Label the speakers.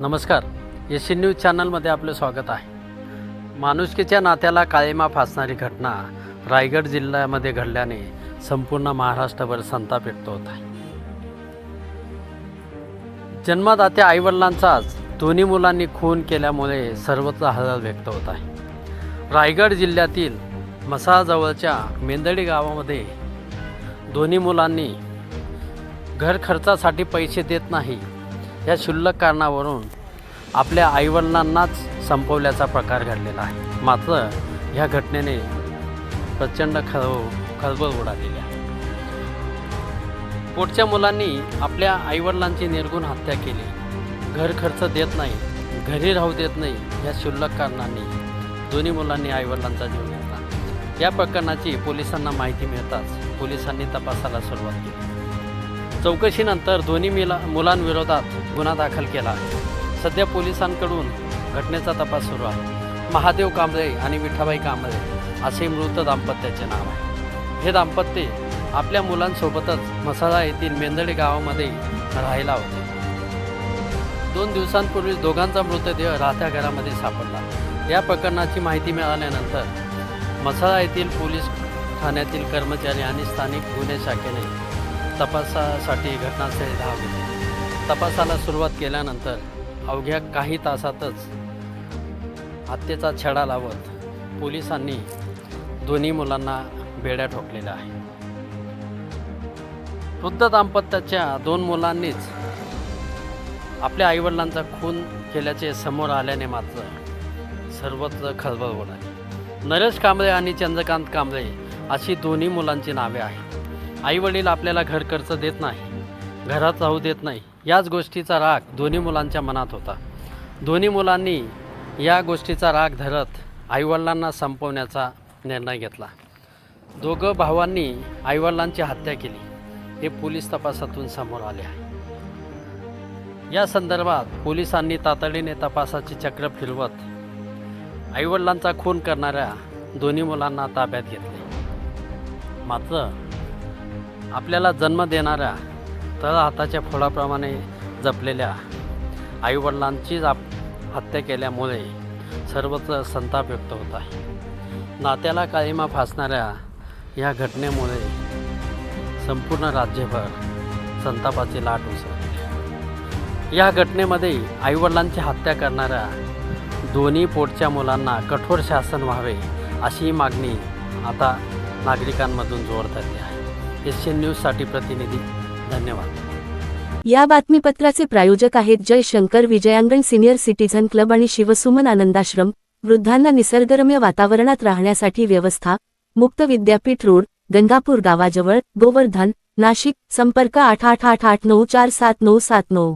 Speaker 1: नमस्कार. S news चॅनलमध्ये आपलं स्वागत आहे. माणुसकीच्या नात्याला काळीमा फासणारी घटना रायगड जिल्ह्यामध्ये घडल्याने संपूर्ण महाराष्ट्रभर संताप व्यक्त होत आहे. जन्मदात्या आईवडिलांचाच दोन्ही मुलांनी खून केल्यामुळे सर्वत्र हळहळ व्यक्त होत आहे. रायगड जिल्ह्यातील मसाजवळच्या मेंदडी गावामध्ये दोन्ही मुलांनी घर खर्चासाठी पैसे देत नाही या क्षुल्लक कारणावरून आपल्या आईवडिलांनाच संपवल्याचा प्रकार घडलेला आहे. मात्र ह्या घटनेने प्रचंड खळ खळबळ उडालेली आहे. पोटच्या मुलांनी आपल्या आईवडिलांची निर्गुण हत्या केली. घर खर्च देत नाही घरी राहू देत नाही या क्षुल्लक कारणांनी दोन्ही मुलांनी आईवडिलांचा जीव घेतला. या प्रकरणाची पोलिसांना माहिती मिळताच पोलिसांनी तपासाला सुरुवात केली. चौकशीनंतर दोन्ही मिला मुलांविरोधात गुन्हा दाखल केला. सध्या पोलिसांकडून घटनेचा तपास सुरू आहे. महादेव कांबळे आणि विठाबाई कांबळे असे मृत दाम्पत्याचे नाव आहे. हे दाम्पत्य आपल्या मुलांसोबतच मसाळा येथील मेंदडे गावामध्ये राहायला होते. दोन दिवसांपूर्वी दोघांचा मृतदेह राहत्या घरामध्ये सापडला. या प्रकरणाची माहिती मिळाल्यानंतर मसाळा येथील पोलीस ठाण्यातील कर्मचारी आणि स्थानिक गुन्हे शाखेने तपासासाठी घटनास्थळी धावले तपासाला सुरुवात केल्यानंतर अवघ्या काही तासातच हत्येचा छडा लावत पोलिसांनी दोन्ही मुलांना बेड्या ठोकलेल्या आहेत. वृद्ध दाम्पत्याच्या दोन मुलांनीच आपल्या आईवडिलांचा खून केल्याचे समोर आल्याने मात्र सर्वत्र खळबळ उडाली. नरेश कांबळे आणि चंद्रकांत कांबळे अशी दोन्ही मुलांची नावे आहेत. आईवडील आपल्याला घर खर्च देत नाही घरात राहू देत नाही याच गोष्टीचा राग दोन्ही मुलांच्या मनात होता. दोन्ही मुलांनी या गोष्टीचा राग धरत आईवडिलांना संपवण्याचा निर्णय घेतला. दोघं भावांनी आईवडिलांची हत्या केली. हे पोलीस तपासातून समोर आले आहे. या संदर्भात पोलिसांनी तातडीने तपासाची चक्र फिरवत आईवडिलांचा खून करणाऱ्या दोन्ही मुलांना ताब्यात घेतले. मात्र आपल्याला जन्म देणाऱ्या तळ हाताच्या फोडाप्रमाणे जपलेल्या आईवडिलांचीच आप हत्या केल्यामुळे सर्वत्र संताप व्यक्त होत आहे. नात्याला काळीमा फासणाऱ्या या घटनेमुळे संपूर्ण राज्यभर संतापाची लाट उसळली. या घटनेमध्ये आईवडिलांची हत्या करणाऱ्या दोन्ही पोटच्या मुलांना कठोर शासन व्हावे अशी मागणी आता नागरिकांमधून जोर धरली आहे. एशियन न्यूजसाठी प्रतिनिधी धन्यवाद.
Speaker 2: या बातमीपत्राचे प्रायोजक आहेत Jai Shankar Vijayangan senior citizen club आणि शिवसुमन आनंदाश्रम वृद्धांना निसर्गरम्य वातावरणात राहण्यासाठी व्यवस्था मुक्त विद्यापीठ रोड गंगापूर गावाजवळ गोवर्धन नाशिक संपर्क आठ आठ आठ आठ नऊ चार सात नऊ सात नऊ.